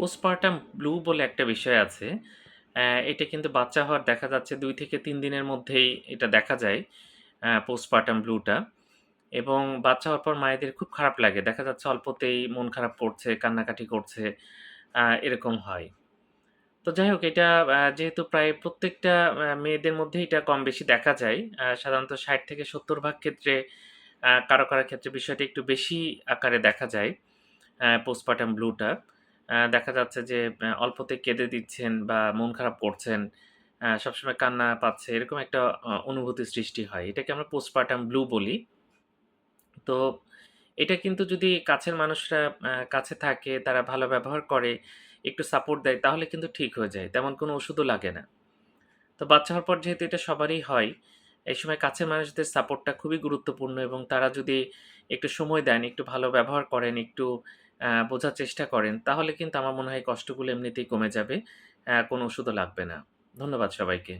Postpartum blue বলে একটা বিষয় আছে। এটা কিন্তু বাচ্চা হওয়ার দেখা যাচ্ছে দুই থেকে তিন দিনের মধ্যেই এটা দেখা যায় পোস্টপার্টাম ব্লুটা। এবং বাচ্চা হওয়ার পর মায়েদের খুব খারাপ লাগে। দেখা যাচ্ছে অল্পতেই মন খারাপ করছে, কান্নাকাটি করছে, এরকম হয়। তো যাই হোক এটা যেহেতু প্রায় প্রত্যেকটা মেয়েদের মধ্যেই এটা কম বেশি দেখা যায়। সাধারণত ৬০ থেকে ৭০ ভাগ ক্ষেত্রে কারও, কারও ক্ষেত্রে বিষয়টা একটু বেশি আকারে দেখা যায়। পোস্টপার্টাম ব্লুটা। দেখা যাচ্ছে যে অল্পতে কেঁদে দিচ্ছেন বা মন খারাপ করছেন, সবসময় কান্না পাচ্ছে এরকম একটা অ অনুভূতির সৃষ্টি হয়। এটাকে আমরা পোস্টপার্টাম ব্লু বলি। তো এটা কিন্তু যদি কাছের মানুষরা কাছে থাকে, তারা ভালো ব্যবহার করে, একটু সাপোর্ট দেয় তাহলে কিন্তু ঠিক হয়ে যায়। তেমন কোনো ওষুধও লাগে না। তো বাচ্চা হওয়ার পর যেহেতু এটা সবারই হয়, এই সময় কাছের মানুষদের সাপোর্টটা খুবই গুরুত্বপূর্ণ এবং তারা যদি একটু সময় দেন, একটু ভালো ব্যবহার করেন, একটু বোঝার চেষ্টা করেন, তাহলে কিন্তু আমার মনে হয় কষ্টগুলো এমনিতেই কমে যাবে। কোনো ওষুধও লাগবে না। ধন্যবাদ সবাইকে।